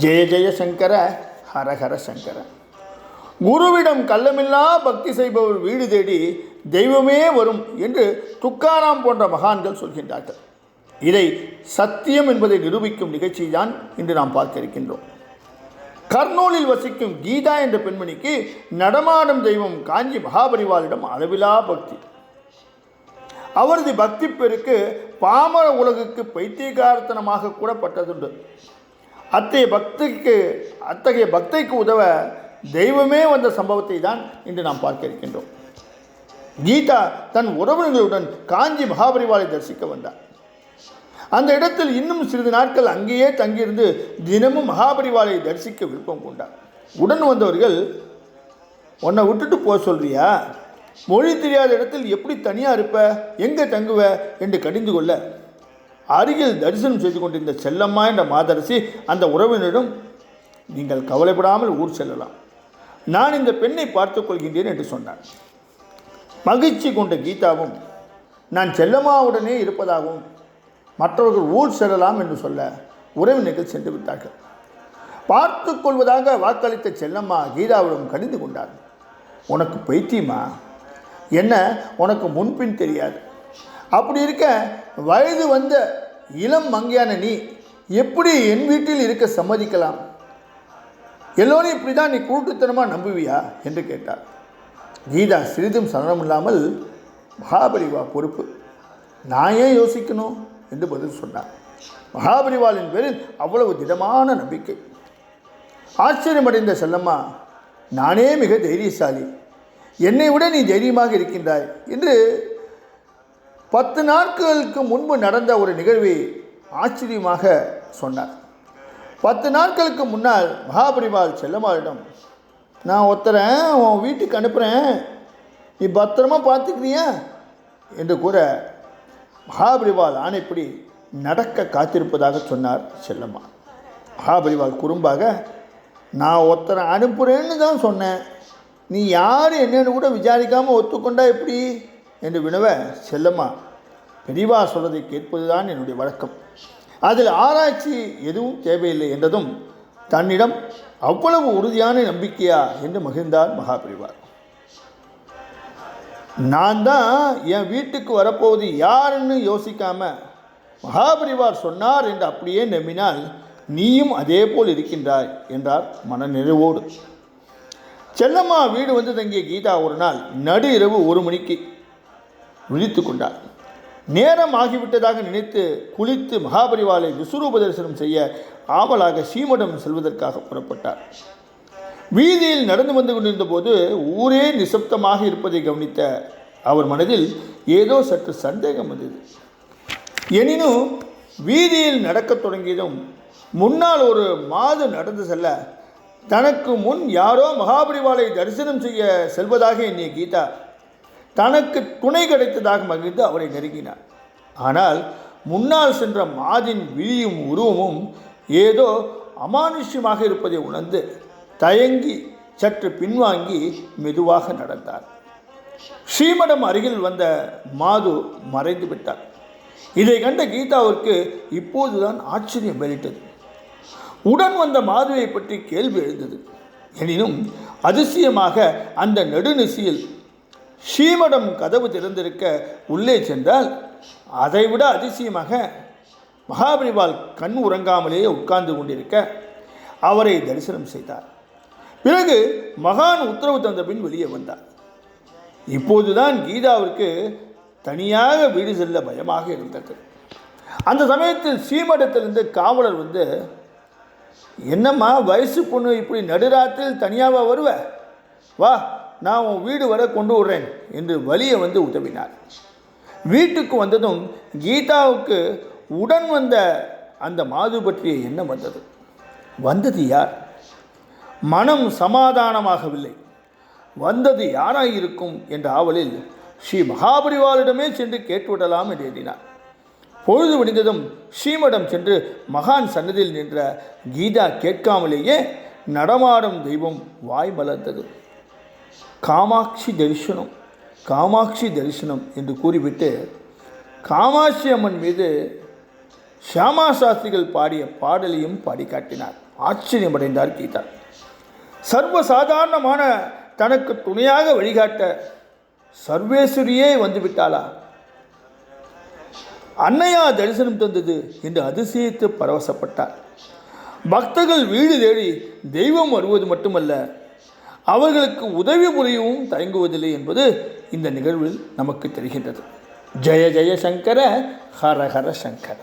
ஜெய ஜெயசங்கர ஹரஹர சங்கர. குருவிடம் கள்ளமில்லா பக்தி செய்பவர் வீடு தேடி தெய்வமே வரும் என்று துக்காராம் போன்ற மகான்கள் சொல்கின்றார்கள். இதை சத்தியம் என்பதை நிரூபிக்கும் நிகழ்ச்சி தான் இன்று நாம் பார்க்க இருக்கின்றோம் கர்னூலில் வசிக்கும் கீதா என்ற பெண்மணிக்கு நடமாடும் தெய்வம் காஞ்சி மகாபரிவாளிடம் அளவிலா பக்தி. அவரது பக்தி பெருக்கு பாமர உலகுக்கு பைத்தியகாரத்தனமாக கூட பட்டதுண்டு அத்தகைய பக்திக்கு அத்தகைய பக்திக்கு உதவ தெய்வமே வந்த சம்பவத்தை தான் இன்று நாம் பார்க்க இருக்கின்றோம். கீதா தன் உறவினர்களுடன் காஞ்சி மகாபரிவாளை தரிசிக்க வந்தார். அந்த இடத்தில் இன்னும் சிறிது நாட்கள் அங்கேயே தங்கியிருந்து தினமும் மகாபரிவாளை தரிசிக்க விருப்பம் கொண்டார். உடன் வந்தவர்கள் உன்னை விட்டுட்டு போக சொல்றியா? மொழி தெரியாத இடத்தில் எப்படி தனியாக இருப்ப? எங்கே தங்குவ? என்று கடிந்து கொள்ள அருகில் தரிசனம் செய்து கொண்டிருந்த செல்லம்மா என்ற மாதரசி அந்த உறவினரிடம் நீங்கள் கவலைப்படாமல் ஊர் செல்லலாம். நான் இந்த பெண்ணை பார்த்துக் கொள்கின்றேன் என்று சொன்னார் மகிழ்ச்சி கொண்ட கீதாவும் நான் செல்லம்மாவுடனே இருப்பதாகவும் மற்றவர்கள் ஊர் செல்லலாம் என்று சொல்ல உறவினர்கள் சென்று விட்டார்கள். பார்த்து கொள்வதாக வாக்களித்த செல்லம்மா கீதாவிடம் கணிந்து கொண்டார். உனக்கு பைத்தியமா என்ன? உனக்கு முன்பின் தெரியாது. அப்படி இருக்க வயது வந்த இளம் மங்கையான நீ எப்படி என் வீட்டில் இருக்க சம்மதிக்கலாம்? எல்லோரும் இப்படி தான் நீ கூட்டுத்தனமாக நம்புவியா? என்று கேட்டார். கீதா சிறிதும் சலனமில்லாமல் மகாபரிவா பொறுப்பு. நான் ஏன் யோசிக்கணும்? என்று பதில் சொன்னார். மகாபரிவாலின் பேரில் அவ்வளவு திடமான நம்பிக்கை. ஆச்சரியமடைந்த செல்லம்மா நானே மிக தைரியசாலி. என்னை விட நீ தைரியமாக இருக்கின்றாய் என்று பத்து நாட்களுக்கு முன்பு நடந்த ஒரு நிகழ்வை ஆச்சரியமாக சொன்னார். பத்து நாட்களுக்கு முன்னால் மகாபரிபால் செல்லம்மாளிடம் நான் ஒருத்தரன் உன் வீட்டுக்கு அனுப்புகிறேன் நீ பத்திரமா பார்த்துக்கிறியா? என்று கூற மகாபரிவாள் ஆணைப்படி நடக்க காத்திருப்பதாக சொன்னார் செல்லம்மா. மகாபரிவாள் குறும்பாக நான் ஒருத்தரை அனுப்புகிறேன்னு தான் சொன்னேன். நீ யார் என்னன்னு கூட விசாரிக்காமல் ஒத்துக்கொண்டா எப்படி? என்று வினவ செல்லம்மா பெரிவா சொல்வதை கேட்பதுதான் என்னுடைய வழக்கம். அதில் ஆராய்ச்சி எதுவும் தேவையில்லை என்றதும் தன்னிடம் அவ்வளவு உறுதியான நம்பிக்கையா என்று மகிழ்ந்தார் மகாபிரிவார். நான் தான் என் வீட்டுக்கு வரப்போவது யாருன்னு யோசிக்காம மகாபரிவார் சொன்னார் என்று அப்படியே நம்பினால் நீயும் அதே போல் இருக்கின்றாய் என்றார் மனநிறைவோடு. செல்லம்மா வீடு வந்து தங்கிய கீதா ஒரு நாள் நடு இரவு ஒரு மணிக்கு விழித்து கொண்டார் நேரம் ஆகிவிட்டதாக நினைத்து குளித்து மகாபரிவாலை விஸ்வரூப தரிசனம் செய்ய ஆவலாக சீமடம் செல்வதற்காக புறப்பட்டார். வீதியில் நடந்து வந்து கொண்டிருந்த போது ஊரே நிசப்தமாக இருப்பதை கவனித்த அவர் மனதில் ஏதோ சற்று சந்தேகம் வந்தது. எனினும் வீதியில் நடக்கத் தொடங்கியதும் முன்னால் ஒரு மாது நடந்து செல்ல தனக்கு முன் யாரோ மகாபரிவாலை தரிசனம் செய்ய செல்வதாக எண்ணிய கீதா தனக்கு துணை கிடைத்ததாக மகிழ்ந்து அவரை நெருங்கினார். ஆனால் முன்னால் சென்ற மாதின் விழியும் உருவமும் ஏதோ அமானுஷ்யமாக இருப்பதை உணர்ந்து தயங்கி சற்று பின்வாங்கி மெதுவாக நடந்தார். ஸ்ரீமடம் அருகில் வந்த மாது மறைந்து விட்டார். இதை கண்ட கீதாவிற்கு இப்போதுதான் ஆச்சரியம் வெளியிட்டது. உடன் வந்த மாதுவை பற்றி கேள்வி எழுந்தது. எனினும் அதிசயமாக அந்த நெடுநிசையில் ஸ்ரீமடம் கதவு திறந்திருக்க உள்ளே சென்றால் அதைவிட அதிசயமாக மகாபரிவால் கண் உறங்காமலேயே உட்கார்ந்து கொண்டிருக்க அவரை தரிசனம் செய்தார். பிறகு மகான் உத்தரவு தந்த பின் வெளியே வந்தார். இப்போதுதான் கீதாவிற்கு தனியாக வீடு செல்ல பயமாக இருந்தது. அந்த சமயத்தில் ஸ்ரீமடத்திலிருந்து காவலர் வந்து என்னம்மா வயசு பொண்ணு இப்படி நடுராத்தில் தனியாக வருவ? வா நான் உன் வீடு வர கொண்டு விடுறேன் என்று வழியை வந்து உதவினார். வீட்டுக்கு வந்ததும் கீதாவுக்கு உடன் வந்த அந்த மாது பற்றிய எண்ணம் வந்தது. வந்தது யார்? மனம் சமாதானமாகவில்லை. வந்தது யாராயிருக்கும் என்ற ஆவலில் ஸ்ரீ மகாபரிவாளிடமே சென்று கேட்டுவிடலாம் என்று எண்ணினார். பொழுது விடிந்ததும் ஸ்ரீமடம் சென்று மகான் சன்னதியில் நின்ற கீதா கேட்காமலேயே நடமாடும் தெய்வம் வாய் மலர்ந்தது. காமாட்சி தரிசனம் காமாட்சி தரிசனம் என்று கூறிவிட்டு காமாட்சி அம்மன் மீது ஷியாமா சாஸ்திரிகள் பாடிய பாடலையும் பாடி காட்டினார் ஆச்சரியமடைந்தார் கீதா. சர்வ சாதாரணமான தனக்கு துணையாக வழிகாட்ட சர்வேஸ்வரியே வந்துவிட்டாளா? அன்னையா தரிசனம் தந்தது என்று அதிசயித்து பரவசப்பட்டார். பக்தர்கள் வீடு தேடி தெய்வம் வருவது மட்டுமல்ல அவர்களுக்கு உதவி புரியவும் தயங்குவதில்லை என்பது இந்த நிகழ்வில் நமக்கு தெரிகின்றது. ஜெய ஜெய சங்கர ஹர ஹர சங்கர.